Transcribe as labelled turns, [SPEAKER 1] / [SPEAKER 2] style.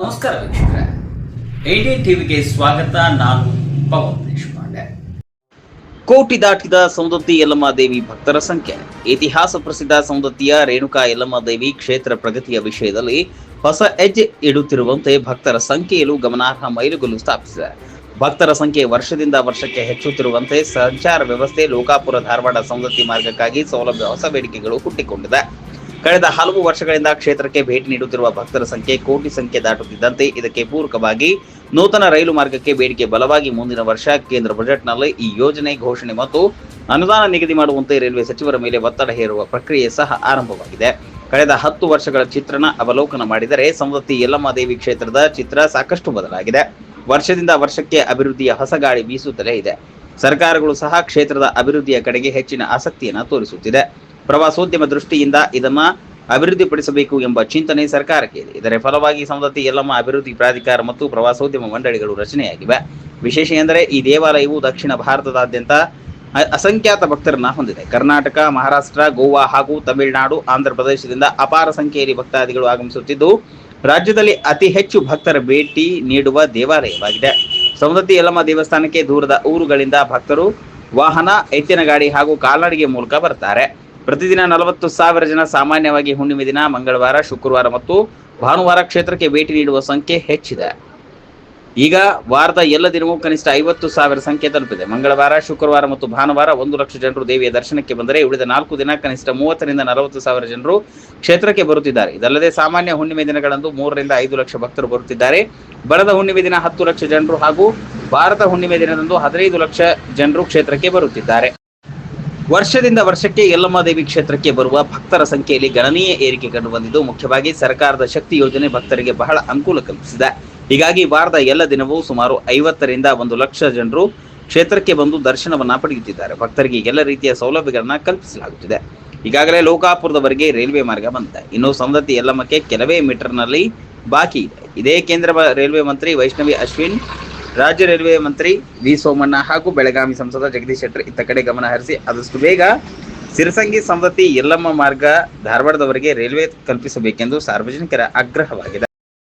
[SPEAKER 1] ನಮಸ್ಕಾರ ವೀಕ್ಷಕರೇ. ಐಡಿ ಟಿವಿಗೆ ಸ್ವಾಗತ. ನಾನು ಪವನ್ ದೇಶಪಾಂಡೆ. ಕೋಟಿ ದಾಟಿದ ಸೌಂದತ್ತಿ ಯಲ್ಲಮ್ಮ ದೇವಿ ಭಕ್ತರ ಸಂಖ್ಯೆ. ಇತಿಹಾಸ ಪ್ರಸಿದ್ಧ ಸೌಂದತ್ತಿಯ ರೇಣುಕಾ ಯಲ್ಲಮ್ಮ ದೇವಿ ಕ್ಷೇತ್ರ ಪ್ರಗತಿಯ ವಿಷಯದಲ್ಲಿ ಹೊಸ ಹೆಜ್ಜೆ ಇಡುತ್ತಿರುವಂತೆ ಭಕ್ತರ ಸಂಖ್ಯೆಯಲ್ಲೂ ಗಮನಾರ್ಹ ಮೈಲುಗಲ್ಲು ಸ್ಥಾಪಿಸಿದೆ. ಭಕ್ತರ ಸಂಖ್ಯೆ ವರ್ಷದಿಂದ ವರ್ಷಕ್ಕೆ ಹೆಚ್ಚುತ್ತಿರುವಂತೆ ಸಂಚಾರ ವ್ಯವಸ್ಥೆ ಲೋಕಾಪುರ ಧಾರವಾಡ ಸೌಂದತ್ತಿ ಮಾರ್ಗಕ್ಕಾಗಿ ಸೌಲಭ್ಯ ಹೊಸ ಬೇಡಿಕೆಗಳು ಹುಟ್ಟಿಕೊಂಡಿದೆ. ಕಳೆದ ಹಲವು ವರ್ಷಗಳಿಂದ ಕ್ಷೇತ್ರಕ್ಕೆ ಭೇಟಿ ನೀಡುತ್ತಿರುವ ಭಕ್ತರ ಸಂಖ್ಯೆ ಕೋಟಿ ಸಂಖ್ಯೆ ದಾಟುತ್ತಿದ್ದಂತೆ ಇದಕ್ಕೆ ಪೂರಕವಾಗಿ ನೂತನ ರೈಲು ಮಾರ್ಗಕ್ಕೆ ಬೇಡಿಕೆ ಬಲವಾಗಿ ಮುಂದಿನ ವರ್ಷ ಕೇಂದ್ರ ಬಜೆಟ್ನಲ್ಲಿ ಈ ಯೋಜನೆ ಘೋಷಣೆ ಮತ್ತು ಅನುದಾನ ನಿಗದಿ ಮಾಡುವಂತೆ ರೈಲ್ವೆ ಸಚಿವರ ಮೇಲೆ ಒತ್ತಡ ಹೇರುವ ಪ್ರಕ್ರಿಯೆ ಸಹ ಆರಂಭವಾಗಿದೆ. ಕಳೆದ ಹತ್ತು ವರ್ಷಗಳ ಚಿತ್ರಣ ಅವಲೋಕನ ಮಾಡಿದರೆ ಸಂವತ್ತಿ ಯಲ್ಲಮ್ಮ ದೇವಿ ಕ್ಷೇತ್ರದ ಚಿತ್ರ ಸಾಕಷ್ಟು ಬದಲಾಗಿದೆ. ವರ್ಷದಿಂದ ವರ್ಷಕ್ಕೆ ಅಭಿವೃದ್ಧಿಯ ಹೊಸ ಗಾಳಿ ಬೀಸುತ್ತಲೇ ಇದೆ. ಸರ್ಕಾರಗಳು ಸಹ ಕ್ಷೇತ್ರದ ಅಭಿವೃದ್ಧಿಯ ಕಡೆಗೆ ಹೆಚ್ಚಿನ ಆಸಕ್ತಿಯನ್ನು ತೋರಿಸುತ್ತಿದೆ. ಪ್ರವಾಸೋದ್ಯಮ ದೃಷ್ಟಿಯಿಂದ ಇದನ್ನ ಅಭಿವೃದ್ಧಿಪಡಿಸಬೇಕು ಎಂಬ ಚಿಂತನೆ ಸರ್ಕಾರಕ್ಕೆ ಇದೆ. ಇದರ ಫಲವಾಗಿ ಸಂದತಿ ಯಲ್ಲಮ್ಮ ಅಭಿವೃದ್ಧಿ ಪ್ರಾಧಿಕಾರ ಮತ್ತು ಪ್ರವಾಸೋದ್ಯಮ ಮಂಡಳಿಗಳು ರಚನೆಯಾಗಿವೆ. ವಿಶೇಷ ಎಂದರೆ ಈ ದೇವಾಲಯವು ದಕ್ಷಿಣ ಭಾರತದಾದ್ಯಂತ ಅಸಂಖ್ಯಾತ ಭಕ್ತರನ್ನ ಹೊಂದಿದೆ. ಕರ್ನಾಟಕ, ಮಹಾರಾಷ್ಟ್ರ, ಗೋವಾ ಹಾಗೂ ತಮಿಳುನಾಡು ಆಂಧ್ರ ಪ್ರದೇಶದಿಂದ ಅಪಾರ ಸಂಖ್ಯೆಯಲ್ಲಿ ಭಕ್ತಾದಿಗಳು ಆಗಮಿಸುತ್ತಿದ್ದು, ರಾಜ್ಯದಲ್ಲಿ ಅತಿ ಹೆಚ್ಚು ಭಕ್ತರ ಭೇಟಿ ನೀಡುವ ದೇವಾಲಯವಾಗಿದೆ. ಸವದತ್ತಿ ಯಲ್ಲಮ್ಮ ದೇವಸ್ಥಾನಕ್ಕೆ ದೂರದ ಊರುಗಳಿಂದ ಭಕ್ತರು ವಾಹನ ಎತ್ತಿನ ಗಾಡಿ ಹಾಗೂ ಕಾಲ್ನಡಿಗೆ ಮೂಲಕ ಬರ್ತಾರೆ. ಪ್ರತಿದಿನ ನಲವತ್ತು ಸಾವಿರ ಜನ ಸಾಮಾನ್ಯವಾಗಿ ಹುಣ್ಣಿಮೆ ದಿನ, ಮಂಗಳವಾರ, ಶುಕ್ರವಾರ ಮತ್ತು ಭಾನುವಾರ ಕ್ಷೇತ್ರಕ್ಕೆ ಭೇಟಿ ನೀಡುವ ಸಂಖ್ಯೆ ಹೆಚ್ಚಿದೆ. ಈಗ ವಾರದ ಎಲ್ಲ ದಿನವೂ ಕನಿಷ್ಠ ಐವತ್ತು ಸಾವಿರ ಸಂಖ್ಯೆ ತಲುಪಿದೆ. ಮಂಗಳವಾರ, ಶುಕ್ರವಾರ ಮತ್ತು ಭಾನುವಾರ ಒಂದು ಲಕ್ಷ ಜನರು ದೇವಿಯ ದರ್ಶನಕ್ಕೆ ಬಂದರೆ ಉಳಿದ ನಾಲ್ಕು ದಿನ ಕನಿಷ್ಠ ಮೂವತ್ತರಿಂದ ನಲವತ್ತು ಸಾವಿರ ಜನರು ಕ್ಷೇತ್ರಕ್ಕೆ ಬರುತ್ತಿದ್ದಾರೆ. ಇದಲ್ಲದೆ ಸಾಮಾನ್ಯ ಹುಣ್ಣಿಮೆ ದಿನಗಳಂದು ಮೂರರಿಂದ ಐದು ಲಕ್ಷ ಭಕ್ತರು ಬರುತ್ತಿದ್ದಾರೆ. ಬರದ ಹುಣ್ಣಿಮೆ ದಿನ ಹತ್ತು ಲಕ್ಷ ಜನರು ಹಾಗೂ ಭಾರತ ಹುಣ್ಣಿಮೆ ದಿನದಂದು ಹದಿನೈದು ಲಕ್ಷ ಜನರು ಕ್ಷೇತ್ರಕ್ಕೆ ಬರುತ್ತಿದ್ದಾರೆ. ವರ್ಷದಿಂದ ವರ್ಷಕ್ಕೆ ಯಲ್ಲಮ್ಮ ದೇವಿ ಕ್ಷೇತ್ರಕ್ಕೆ ಬರುವ ಭಕ್ತರ ಸಂಖ್ಯೆಯಲ್ಲಿ ಗಣನೀಯ ಏರಿಕೆ ಕಂಡುಬಂದಿದ್ದು ಮುಖ್ಯವಾಗಿ ಸರ್ಕಾರದ ಶಕ್ತಿ ಯೋಜನೆ ಭಕ್ತರಿಗೆ ಬಹಳ ಅನುಕೂಲ ಕಲ್ಪಿಸಿದೆ. ಹೀಗಾಗಿ ವಾರದ ಎಲ್ಲ ದಿನವೂ ಸುಮಾರು ಐವತ್ತರಿಂದ ಒಂದು ಲಕ್ಷ ಜನರು ಕ್ಷೇತ್ರಕ್ಕೆ ಬಂದು ದರ್ಶನವನ್ನ ಪಡೆಯುತ್ತಿದ್ದಾರೆ. ಭಕ್ತರಿಗೆ ಎಲ್ಲ ರೀತಿಯ ಸೌಲಭ್ಯಗಳನ್ನ ಕಲ್ಪಿಸಲಾಗುತ್ತಿದೆ. ಈಗಾಗಲೇ ಲೋಕಾಪುರದವರೆಗೆ ರೈಲ್ವೆ ಮಾರ್ಗ ಬಂದಿದೆ. ಇನ್ನು ಸಂದತಿ ಯಲ್ಲಮ್ಮಕ್ಕೆ ಕೆಲವೇ ಮೀಟರ್ನಲ್ಲಿ ಬಾಕಿ ಇದೆ. ಇದೇ ಕೇಂದ್ರ ರೈಲ್ವೆ ಮಂತ್ರಿ ವೈಷ್ಣವಿ ಅಶ್ವಿನ್ ರಾಜ್ಯ ರೈಲ್ವೆ ಮಂತ್ರಿ ವಿ ಸೋಮಣ್ಣ ಹಾಗೂ ಬೆಳಗಾವಿ ಸಂಸದ ಜಗದೀಶ್ ಶೆಟ್ಟರ್ ಇತ್ತ ಕಡೆ ಗಮನ ಹರಿಸಿ ಆದಷ್ಟು ಬೇಗ ಸಿರಸಂಗಿ ಸಂವತಿ ಯಲ್ಲಮ್ಮ ಮಾರ್ಗ ಧಾರವಾಡದವರೆಗೆ ರೈಲ್ವೆ ಕಲ್ಪಿಸಬೇಕೆಂದು ಸಾರ್ವಜನಿಕರ ಆಗ್ರಹವಾಗಿದೆ.